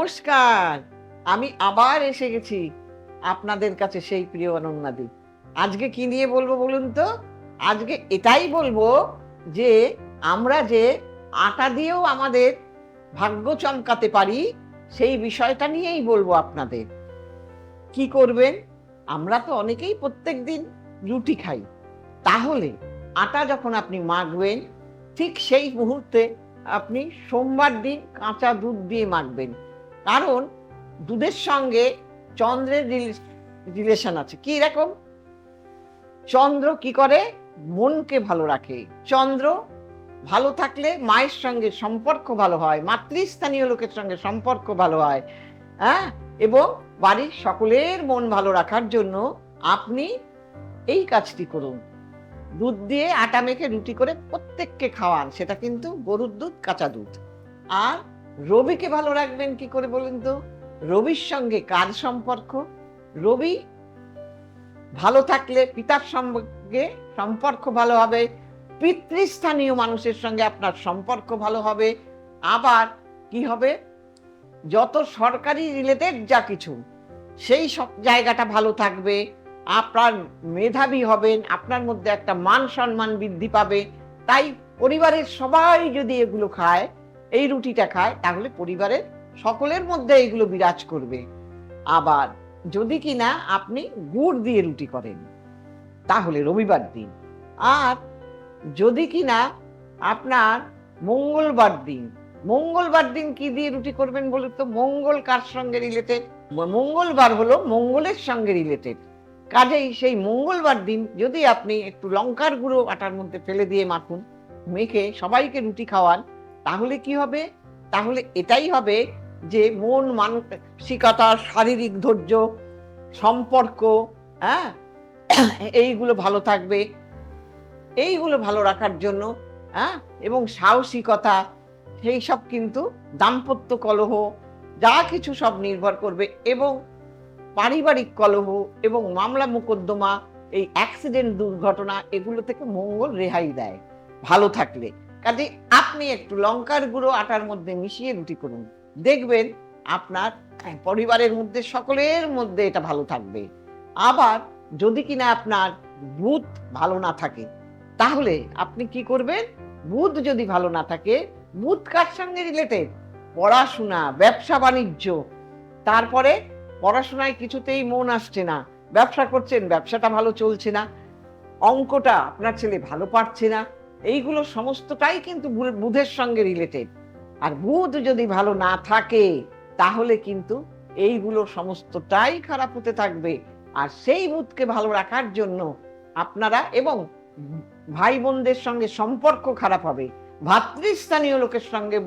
নমস্কার, আমি আবার এসে গেছি আপনাদের কাছে সেই প্রিয় অনন্যাদি আজকে কি নিয়ে বলব বলুন তো? আজকে এটাই বলব যে আমরা যে আটা দিয়েও আমাদের ভাগ্য চমকাতে পারি, সেই বিষয়টা নিয়েই বলব আপনাদের। কি করবেন? আমরা তো অনেকেই প্রত্যেক দিন রুটি খাই। তাহলে আটা যখন আপনি মাখবেন, ঠিক সেই মুহূর্তে আপনি সোমবার দিন কাঁচা দুধ দিয়ে মাখবেন। কারণ দুধের সঙ্গে চন্দ্রের রিলেশন আছে। কি রকম? চন্দ্র কি করে? মনকে ভালো রাখে। চন্দ্র ভালো থাকলে মায়ের সঙ্গে সম্পর্ক ভালো হয়, মাতৃস্থানীয় লোকের সঙ্গে সম্পর্ক ভালো হয় হ্যাঁ? এবং বাড়ির সকলের মন ভালো রাখার জন্য আপনি এই কাজটি করুন। দুধ দিয়ে আটা মেখে রুটি করে প্রত্যেককে খাওয়ান, সেটা কিন্তু গরুর দুধ, কাঁচা দুধ। আর রবিকে ভালো রাখবেন কি করে বলুন তো? রবির সঙ্গে কার সম্পর্ক? রবি ভালো থাকলে পিতার সঙ্গে সম্পর্ক ভালো হবে, পিতৃস্থানীয় মানুষের সঙ্গে আপনার সম্পর্ক ভালো হবে। আবার কি হবে? যত সরকারি রিলেটেড যা কিছু, সেই সব জায়গাটা ভালো থাকবে, আপনার মেধাবী হবেন, আপনার মধ্যে একটা মান সম্মান বৃদ্ধি পাবে। তাই পরিবারের সবাই যদি এগুলো খায় এই রুটিটা খায়, তাহলে পরিবারের সকলের মধ্যে এইগুলো বিরাজ করবে। আবার যদি কিনা আপনি গুড় দিয়ে রুটি করেন, তাহলে রবিবার দিন। আর যদি কিনা আপনার মঙ্গলবার দিন মঙ্গলবার দিন কি দিয়ে রুটি করবেন বলুন তো? মঙ্গল কার সঙ্গে রিলেটেড মঙ্গলবার হলো মঙ্গলের সঙ্গে রিলেটেড কাজেই সেই মঙ্গলবার দিন যদি আপনি একটু লঙ্কার গুঁড়ো আটার মধ্যে ফেলে দিয়ে মাখুন, মেখে সবাইকে রুটি খাওয়ান তাহলে কি হবে? তাহলে এটাই হবে যে মন, মানসিকতা, শারীরিক ধৈর্য, সম্পর্ক হ্যাঁ? এইগুলো ভালো থাকবে। এইগুলো ভালো রাখার জন্য হ্যাঁ? এবং সাহসিকতা সেই সব কিন্তু দাম্পত্য কলহ, যা কিছু সব নির্ভর করবে এবং পারিবারিক কলহ এবং মামলা মোকদ্দমা, এই অ্যাক্সিডেন্ট দুর্ঘটনা, এগুলো থেকে মঙ্গল রেহাই দেয়। ভালো থাকলে। কাজে আপনি একটু লঙ্কার গুঁড়ো আটার মধ্যে মিশিয়ে রুটি করুন। দেখবেন আপনার পরিবারের মধ্যে, সকলের মধ্যে এটা ভালো থাকবে। আবার যদি কিনা আপনার বুধ ভালো না থাকে, তাহলে আপনি কি করবেন? বুধ যদি ভালো না থাকে বুধ কার সঙ্গে রিলেটেড পড়াশোনা, ব্যবসা, বাণিজ্য। তারপরে পড়াশোনায় কিছুতেই মন আসছে না। ব্যবসা করছেন, ব্যবসাটা ভালো চলছে না। অঙ্কটা আপনার ছেলে ভালো পারছে না। এইগুলো সমস্তটাই কিন্তু বুধের সঙ্গে রিলেটেড আর বুধ যদি ভালো না থাকে, তাহলে কিন্তু এইগুলো সমস্তটাই খারাপ হতে থাকবে। আর সেই বুধকে ভালো রাখার জন্য আপনারা এবং ভাই বোনদের সঙ্গে সম্পর্ক খারাপ হবে। ভাতৃস্থানীয় লোকের সঙ্গে,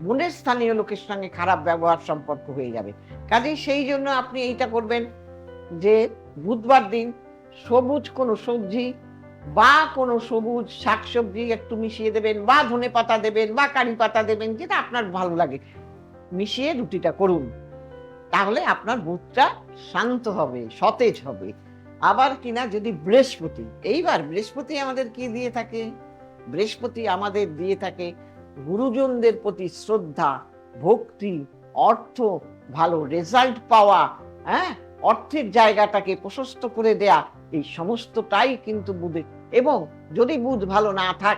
বোনের স্থানীয় লোকের সঙ্গে খারাপ ব্যবহার সম্পর্ক হয়ে যাবে। কাজেই সেই জন্য আপনি এইটা করবেন যে বুধবার দিন সবুজ কোনো সবজি বা কোনো সবুজ শাকসবজি একটু মিশিয়ে দেবেন, বা ধনে পাতা দেবেন, বা কারি পাতা দেবেন, যেটা আপনার ভালো লাগে, মিশিয়ে রুটিটা করুন। তাহলে আপনার বুধটা শান্ত হবে, সতেজ হবে। আবার কিনা যদি বৃহস্পতি, এইবার বৃহস্পতি আমাদের কি দিয়ে থাকে? বৃহস্পতি আমাদের দিয়ে থাকে গুরুজনদের প্রতি শ্রদ্ধা, ভক্তি, অর্থ, ভালো রেজাল্ট পাওয়া হ্যাঁ? অর্থের জায়গাটাকে প্রশস্ত করে দেয়া, এই সমস্তটাই কিন্তু বুধে এবং যদি বুধ ভালো না থাক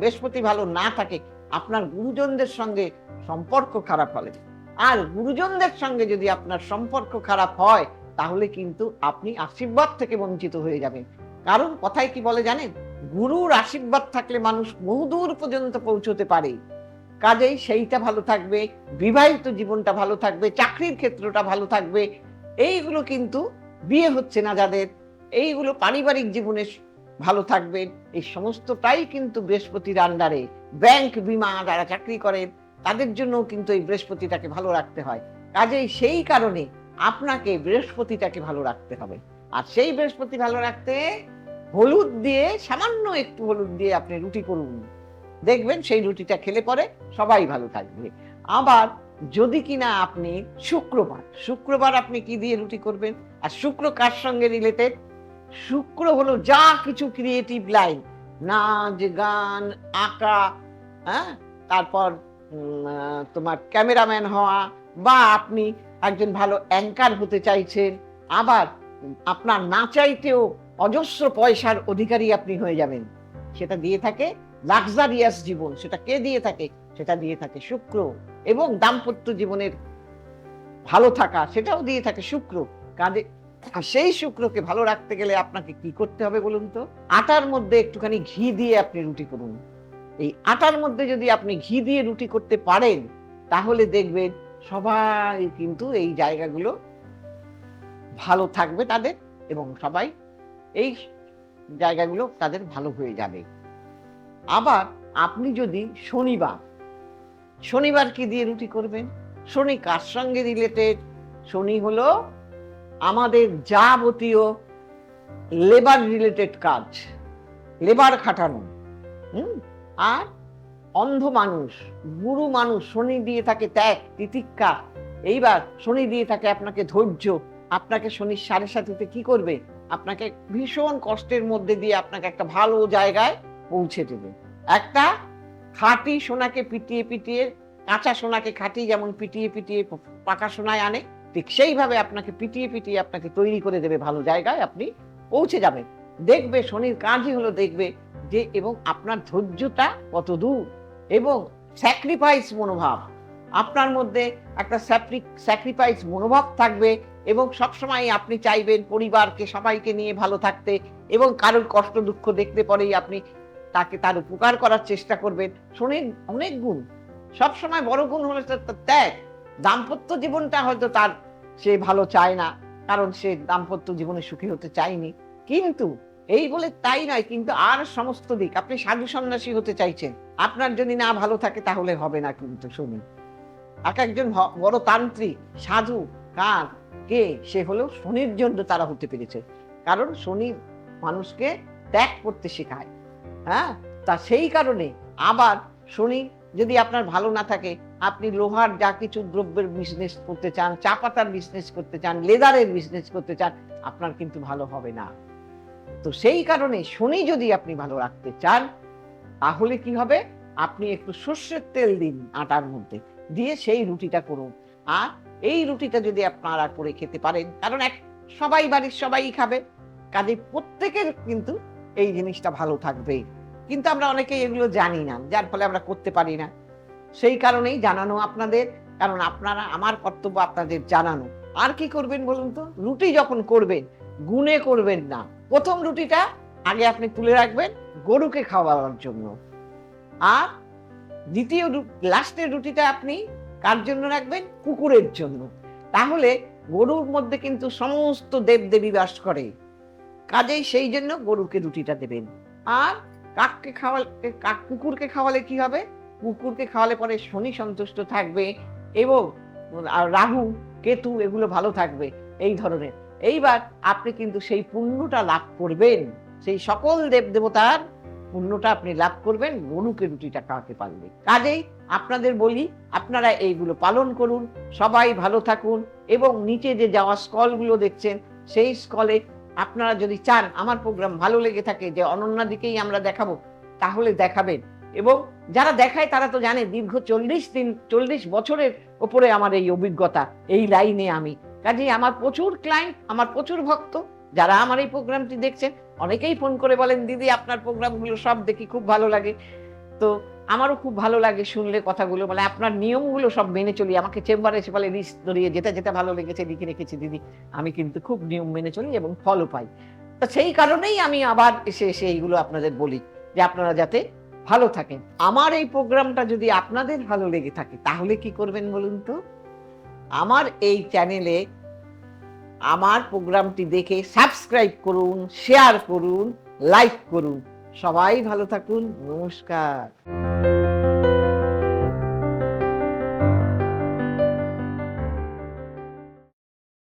বৃহস্পতি ভালো না থাকে, আপনার গুরুজনদের সঙ্গে সম্পর্ক খারাপ হবে আর গুরুজনদের সঙ্গে যদি আপনার সম্পর্ক খারাপ হয়, তাহলে কিন্তু আপনি আশীর্বাদ থেকে বঞ্চিত হয়ে যাবেন। কারণ কথায় কি বলে জানেন? গুরুর আশীর্বাদ থাকলে মানুষ বহুদূর পর্যন্ত পৌঁছতে পারে। কাজেই সেইটা ভালো থাকবে, বিবাহিত জীবনটা ভালো থাকবে, চাকরির ক্ষেত্রটা ভালো থাকবে এইগুলো কিন্তু বিয়ে হচ্ছে না যাদের। এইগুলো পারিবারিক জীবনে ভালো থাকবেন এই সমস্তটাই কিন্তু বৃহস্পতির আন্ডারে ব্যাংক বিমা যারা চাকরি করেন তাদের জন্য কিন্তু এই বৃহস্পতিটাকে ভালো রাখতে হয়। কাজেই সেই কারণে আপনাকে বৃহস্পতিটাকে ভালো রাখতে হবে। আর সেই বৃহস্পতি ভালো রাখতে হলুদ দিয়ে, সামান্য একটু হলুদ দিয়ে আপনি রুটি করুন। দেখবেন সেই রুটিটা খেলে পরে সবাই ভালো থাকবে। আবার যদি কিনা আপনি শুক্রবার শুক্রবার আপনি কি দিয়ে রুটি করবেন? আর শুক্র কার সঙ্গে রিলেটেড শুক্র হলো যা কিছু ক্রিয়েটিভ লাইন নাচ, গান, আঁকা হ্যাঁ? তারপর তোমার ক্যামেরাম্যান হওয়া বা আপনি একজন ভালো অ্যাঙ্কার হতে চাইছেন, আবার আপনার না চাইতেও অজস্র পয়সার অধিকারী আপনি হয়ে যাবেন। সেটা দিয়ে থাকে লাক্সারিয়াস জীবন, সেটা কে দিয়ে থাকে? সেটা দিয়ে থাকে শুক্র এবং দাম্পত্য জীবনের ভালো থাকা সেটাও দিয়ে থাকে শুক্র। কাজে সেই শুক্রকে ভালো রাখতে গেলে আপনাকে কি করতে হবে বলুন তো? আটার মধ্যে একটুখানি ঘি দিয়ে আপনি রুটি করুন। এই আটার মধ্যে যদি আপনি ঘি দিয়ে রুটি করতে পারেন, তাহলে দেখবেন সবাই কিন্তু এই জায়গাগুলো ভালো থাকবে তাদের এবং সবাই এই জায়গাগুলো তাদের ভালো হয়ে যাবে। আবার আপনি যদি শনিবার শনিবার কি দিয়ে রুটি করবেন? শনি কার সঙ্গে রিলেটেড শনি হলো আমাদের যাবতীয় লেবার রিলেটেড কাজ। লেবার খাটানো, হুম? আর অন্ধ মানুষ, গুরু মানুষ শনি দিয়ে থাকে ত্যাগ, তিতিক্ষা। এইবার শনি দিয়ে থাকে আপনাকে ধৈর্য। আপনাকে শনির সাড়ে সাথে কি করবে? আপনাকে ভীষণ কষ্টের মধ্যে দিয়ে আপনাকে একটা ভালো জায়গায় পৌঁছে দেবে। একটা খাঁটি সোনাকে পিটিয়ে পিটিয়ে, কাঁচা সোনাকে খাঁটি যেমন পিটিয়ে পিটিয়ে পাকা সোনায় আনে, ঠিক সেইভাবে আপনাকে পিটিয়ে পিটিয়ে আপনাকে তৈরি করে দেবে ভালো জায়গায় আপনি পৌঁছে যাবেন। দেখবে শনির কাজই হলো দেখবে যে এবং আপনার ধৈর্যটা কত দূর এবং স্যাক্রিফাইস মনোভাব। আপনার মধ্যে একটা স্যাক্রিফাইস মনোভাব থাকবে এবং সবসময় আপনি চাইবেন পরিবারকে, সবাইকে নিয়ে ভালো থাকতে এবং কারোর কষ্ট দুঃখ দেখতে পরেই আপনি তাকে তার উপকার করার চেষ্টা করবেন শনির অনেক গুণ। সবসময় বড় গুণ হলে তার ত্যাগ দাম্পত্য জীবনটা হয়তো তার সে ভালো চায় না, কারণ সে দাম্পত্য জীবনে সুখী হতে চায়নি। কিন্তু এই বলে তাই নয়, কিন্তু আর সমস্ত দিক। আপনি সাধু সন্ন্যাসী হতে চাইছেন। আপনার যদি না ভালো থাকে তাহলে হবে না কিন্তু, শুনুন। এক একজন বড় তান্ত্রিক, সাধু, কার, কে, সে হলেও শনির জন্য তারা হতে পেরেছে। কারণ শনি মানুষকে ত্যাগ করতে শেখায়। হ্যাঁ? তা সেই কারণে আবার শনি, যদি আপনার ভালো না থাকে, আপনি লোহার যা কিছু দ্রব্যের বিজনেস করতে চান, চা পাতার বিজনেস করতে চান লেদারের বিজনেস করতে চান, আপনার কিন্তু ভালো হবে না। তো সেই কারণে শনি যদি আপনি ভালো রাখতে চান, তাহলে কি হবে? আপনি একটু সর্ষের তেল দিন আটার মধ্যে, দিয়ে সেই রুটিটা করুন। আর এই রুটিটা যদি আপনারা করে খেতে পারেন, কারণ এক, সবাই বাড়ির সবাই খাবে কাজে প্রত্যেকের কিন্তু এই জিনিসটা ভালো থাকবে। কিন্তু আমরা অনেকেই এগুলো জানি না, যার ফলে আমরা করতে পারি না। সেই কারণেই জানানো আপনাদের, কারণ আপনারা, আমার কর্তব্য আপনাদের জানানো। আর কি করবেন বলুন তো? রুটি যখন করবেন, গুনে করবেন না। প্রথম রুটিটা আগে আপনি তুলে রাখবেন গরুকে খাওয়াবার জন্য। আর দ্বিতীয় লাস্টের রুটিটা আপনি কার জন্য রাখবেন? কুকুরের জন্য। তাহলে গরুর মধ্যে কিন্তু সমস্ত দেবদেবী বাস করে। কাজেই সেই জন্য গরুকে রুটিটা দেবেন। আর কাককে খাওয়ালে, কাক কুকুরকে খাওয়ালে কি হবে? কুকুরকে খাওয়ালে পরে শনি সন্তুষ্ট থাকবে এবং রাহু, কেতু এগুলো ভালো থাকবে, এই ধরনের। এইবার আপনি কিন্তু সেই পুণ্যটা লাভ করবেন। সেই সকল দেব দেবতার পুণ্যটা আপনি লাভ করবেন, গরুকে রুটিটা খাওয়াতে পারলে। কাজেই আপনাদের বলি, আপনারা এইগুলো পালন করুন, সবাই ভালো থাকুন এবং নিচে যে যাওয়া স্কলগুলো দেখছেন, সেই স্কলে আপনারা যদি চান আমার প্রোগ্রাম ভালো লেগে থাকে যে অনন্যা দিকেই আমরা দেখাবো, তাহলে দেখাবেন। এবং যারা দেখায় তারা তো জানে দীর্ঘ চল্লিশ দিন, চল্লিশ বছরের ওপরে আমার এই অভিজ্ঞতা, এই লাইনে আমি। কাজেই আমার প্রচুর ক্লায়েন্ট আমার প্রচুর ভক্ত, যারা আমার এই প্রোগ্রামটি দেখছেন, অনেকেই ফোন করে বলেন, দিদি, আপনার প্রোগ্রামগুলো সব দেখি, খুব ভালো লাগে। তো আমারও খুব ভালো লাগে শুনলে কথাগুলো মানে আপনার নিয়মগুলো সব মেনে চলি। আমাকে চেম্বারে এসে বলে লিস্ট ধরিয়ে যেটা যেটা ভালো লেগেছে, লিখে রেখেছি দিদি। আমি কিন্তু খুব নিয়ম মেনে চলি এবং ফলও পাই। তো সেই কারণেই আমি আবার এসে এসে এইগুলো আপনাদের বলি যে আপনারা যাতে ভালো থাকেন। আমার এই প্রোগ্রামটা যদি আপনাদের ভালো লেগে থাকে, তাহলে কি করবেন বলুন তো? আমার এই চ্যানেলে আমার প্রোগ্রামটি দেখে সাবস্ক্রাইব করুন শেয়ার করুন লাইক করুন। সবাই ভালো থাকুন। নমস্কার।